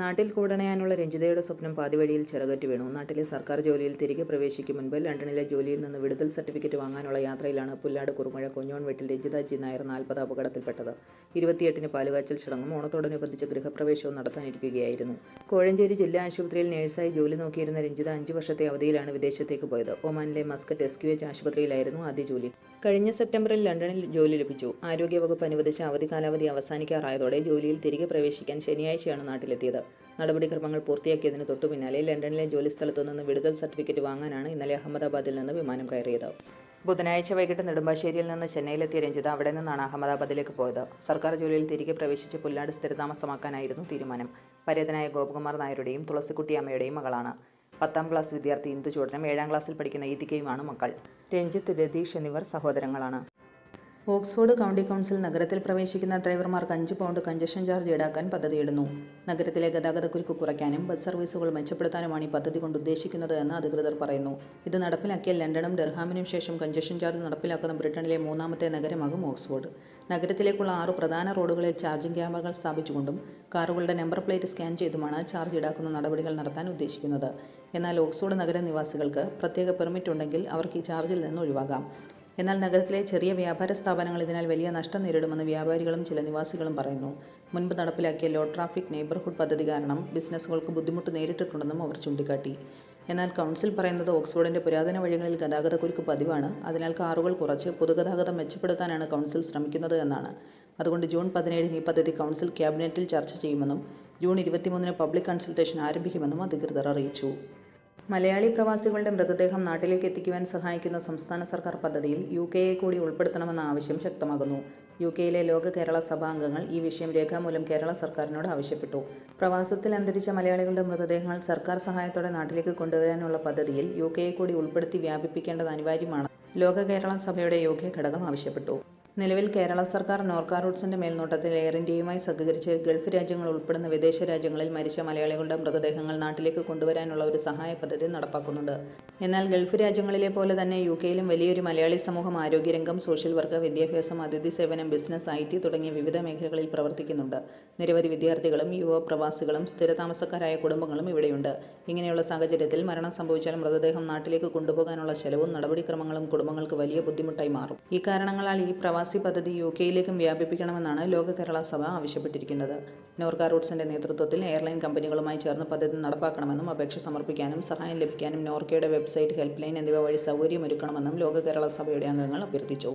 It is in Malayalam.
നാട്ടിൽ കൂടണയാനുള്ള രഞ്ജിതയുടെ സ്വപ്നം പാതിവഴിയിൽ ചിറകറ്റ് വീണു. നാട്ടിലെ സർക്കാർ ജോലിയിൽ തിരികെ പ്രവേശിക്കും മുൻപ് ലണ്ടനിലെ ജോലിയിൽ നിന്ന് വിടുതൽ സർട്ടിഫിക്കറ്റ് വാങ്ങാനുള്ള യാത്രയിലാണ് പുല്ലാട് കുറുമഴ കൊഞ്ഞോൺ വീട്ടിൽ രഞ്ജിത ജി നായർ നാൽപ്പത് അപകടത്തിൽപ്പെട്ടത്. ഇരുപത്തിയെട്ടിന് പാലുകാച്ചൽ ചടങ്ങും ഓണത്തോടനുബന്ധിച്ച് ഗൃഹപ്രവേശവും നടത്താനിരിക്കുകയായിരുന്നു. കോഴഞ്ചേരി ജില്ലാ ആശുപത്രിയിൽ നഴ്സായി ജോലി നോക്കിയിരുന്ന രഞ്ജിത അഞ്ച് വർഷത്തെ അവധിയിലാണ് വിദേശത്തേക്ക് പോയത്. ഒമാനിലെ മസ്കറ്റ് എസ് ക്യു എച്ച് ആശുപത്രിയിലായിരുന്നു ആദ്യ ജോലി. കഴിഞ്ഞ സെപ്റ്റംബറിൽ ലണ്ടനിൽ ജോലി ലഭിച്ചു. ആരോഗ്യവകുപ്പ് അനുവദിച്ച അവധി കാലാവധി അവസാനിക്കാറായതോടെ ജോലിയിൽ തിരികെ പ്രവേശിക്കാൻ ശനിയാഴ്ചയാണ് നാട്ടിലെത്തിയത്. നടപടിക്രമങ്ങൾ പൂർത്തിയാക്കിയതിന് തൊട്ടു പിന്നാലെ ലണ്ടനിലെ ജോലിസ്ഥലത്തു നിന്ന് വിടുതൽ സർട്ടിഫിക്കറ്റ് വാങ്ങാനാണ് ഇന്നലെ അഹമ്മദാബാദിൽ നിന്ന് വിമാനം കയറിയത്. ബുധനാഴ്ച വൈകിട്ട് നെടുമ്പാശ്ശേരിയിൽ നിന്ന് ചെന്നൈയിലെത്തിയ രഞ്ജിത അവിടെ നിന്നാണ് അഹമ്മദാബാദിലേക്ക് പോയത്. സർക്കാർ ജോലിയിൽ തിരികെ പ്രവേശിച്ച് പുല്ലാട് സ്ഥിരതാമസമാക്കാനായിരുന്നു തീരുമാനം. പരേതനായ ഗോപകുമാർ നായരുടെയും തുളസിക്കുട്ടി അമ്മയുടെയും മകളാണ്. പത്താം ക്ലാസ് വിദ്യാർത്ഥി ഇന്ദുചൂടനും ഏഴാം ക്ലാസ്സിൽ പഠിക്കുന്ന ഈതികയുമാണ് മക്കൾ രഞ്ജിത്ത് രതീഷ് എന്നിവർ സഹോദരങ്ങളാണ്. ഓക്സ്ഫോർഡ് കൗണ്ടി കൗൺസിൽ നഗരത്തിൽ പ്രവേശിക്കുന്ന ഡ്രൈവർമാർക്ക് അഞ്ച് പൗണ്ട് കഞ്ചഷൻ ചാർജ് ഈടാക്കാൻ പദ്ധതിയിടുന്നു. നഗരത്തിലെ ഗതാഗതക്കുരുക്ക് കുറയ്ക്കാനും ബസ് സർവീസുകൾ മെച്ചപ്പെടുത്താനുമാണ് ഈ പദ്ധതി കൊണ്ട് ഉദ്ദേശിക്കുന്നത് എന്ന് അധികൃതർ പറയുന്നു. ഇത് നടപ്പിലാക്കിയ ലണ്ടനും ഡെർഹാമിനും ശേഷം കഞ്ചഷൻ ചാർജ് നടപ്പിലാക്കുന്ന ബ്രിട്ടനിലെ മൂന്നാമത്തെ നഗരമാകും ഓക്സ്ഫോർഡ്. നഗരത്തിലേക്കുള്ള ആറ് പ്രധാന റോഡുകളിൽ ചാർജിംഗ് ക്യാമറകൾ സ്ഥാപിച്ചുകൊണ്ടും കാറുകളുടെ നമ്പർ പ്ലേറ്റ് സ്കാൻ ചെയ്തുമാണ് ചാർജ് ഈടാക്കുന്ന നടപടികൾ നടത്താൻ ഉദ്ദേശിക്കുന്നത്. എന്നാൽ ഓക്സ്ഫോർഡ് നഗര നിവാസികൾക്ക് പ്രത്യേക പെർമിറ്റ് ഉണ്ടെങ്കിൽ അവർക്ക് ഈ ചാർജിൽ നിന്ന് ഒഴിവാകാം. എന്നാൽ നഗരത്തിലെ ചെറിയ വ്യാപാര സ്ഥാപനങ്ങൾ ഇതിനാൽ വലിയ നഷ്ടം നേരിടുമെന്ന് വ്യാപാരികളും ചില നിവാസികളും പറയുന്നു. മുൻപ് നടപ്പിലാക്കിയ ലോ ട്രാഫിക് നെയ്ബർഹുഡ് പദ്ധതി കാരണം ബിസിനസ്സുകൾക്ക് ബുദ്ധിമുട്ട് നേരിട്ടിട്ടുണ്ടെന്നും അവർ ചൂണ്ടിക്കാട്ടി. എന്നാൽ കൗൺസിൽ പറയുന്നത് ഓക്സ്ഫോർഡിന്റെ പുരാതന വഴികളിൽ ഗതാഗതക്കുരുക്ക് പതിവാണ്. അതിനാൽ കാറുകൾ കുറച്ച് പൊതുഗതാഗതം മെച്ചപ്പെടുത്താനാണ് കൗൺസിൽ ശ്രമിക്കുന്നത് എന്നാണ്. അതുകൊണ്ട് ജൂൺ പതിനേഴിന് ഈ പദ്ധതി കൗൺസിൽ ക്യാബിനറ്റിൽ ചർച്ച ചെയ്യുമെന്നും ജൂൺ ഇരുപത്തിമൂന്നിന് പബ്ലിക് കൺസൾട്ടേഷൻ ആരംഭിക്കുമെന്നും അധികൃതർ അറിയിച്ചു. മലയാളി പ്രവാസികളുടെ മൃതദേഹം നാട്ടിലേക്ക് എത്തിക്കുവാൻ സഹായിക്കുന്ന സംസ്ഥാന സർക്കാർ പദ്ധതിയിൽ യു കെയെ കൂടി ഉൾപ്പെടുത്തണമെന്ന ആവശ്യം ശക്തമാകുന്നു. യു കെയിലെ ലോക കേരള സഭാംഗങ്ങൾ ഈ വിഷയം രേഖാമൂലം കേരള സർക്കാരിനോട് ആവശ്യപ്പെട്ടു. പ്രവാസത്തിൽ അന്തരിച്ച മലയാളികളുടെ മൃതദേഹങ്ങൾ സർക്കാർ സഹായത്തോടെ നാട്ടിലേക്ക് കൊണ്ടുവരാനുള്ള പദ്ധതിയിൽ യു കെയെ കൂടി ഉൾപ്പെടുത്തി വ്യാപിപ്പിക്കേണ്ടത് അനിവാര്യമാണ്. ലോക കേരള സഭയുടെ യോഗ്യ ഘടകം ആവശ്യപ്പെട്ടു. നിലവിൽ കേരള സർക്കാർ നോർക്ക റൂട്ട്സിന്റെ മേൽനോട്ടത്തിൽ എയർ ഇന്ത്യയുമായി സഹകരിച്ച് ഗൾഫ് രാജ്യങ്ങൾ ഉൾപ്പെടുന്ന വിദേശ രാജ്യങ്ങളിൽ മരിച്ച മലയാളികളുടെ മൃതദേഹങ്ങൾ നാട്ടിലേക്ക് കൊണ്ടുവരാനുള്ള ഒരു സഹായ പദ്ധതി നടപ്പാക്കുന്നുണ്ട്. എന്നാൽ ഗൾഫ് രാജ്യങ്ങളിലെ പോലെ തന്നെ യു കെയിലും വലിയൊരു മലയാളി സമൂഹം ആരോഗ്യരംഗം സോഷ്യൽ വർക്ക് വിദ്യാഭ്യാസം അതിഥി സേവനം ബിസിനസ് ഐ ടി തുടങ്ങിയ വിവിധ മേഖലകളിൽ പ്രവർത്തിക്കുന്നുണ്ട്. നിരവധി വിദ്യാർത്ഥികളും യുവ പ്രവാസികളും സ്ഥിരതാമസക്കാരായ കുടുംബങ്ങളും ഇവിടെയുണ്ട്. ഇങ്ങനെയുള്ള സാഹചര്യത്തിൽ മരണം സംഭവിച്ചാൽ മൃതദേഹം നാട്ടിലേക്ക് കൊണ്ടുപോകാനുള്ള ചെലവും നടപടിക്രമങ്ങളും കുടുംബങ്ങൾക്ക് വലിയ ബുദ്ധിമുട്ടായി മാറും. ഈ കാരണങ്ങളാൽ ഈ പദ്ധതി യു കെയിലേക്കും വ്യാപിപ്പിക്കണമെന്നാണ് ലോക കേരള സഭ ആവശ്യപ്പെട്ടിരിക്കുന്നത്. നോർക്ക റൂട്ട്സിന്റെ നേതൃത്വത്തിൽ എയർലൈൻ കമ്പനികളുമായി ചേർന്ന് പദ്ധതി നടപ്പാക്കണമെന്നും അപേക്ഷ സമർപ്പിക്കാനും സഹായം ലഭിക്കാനും നോർക്കയുടെ വെബ്സൈറ്റ് ഹെൽപ്പ് ലൈൻ എന്നിവ വഴി സൗകര്യമൊരുക്കണമെന്നും ലോക കേരള സഭയുടെ അംഗങ്ങൾ അഭ്യർത്ഥിച്ചു.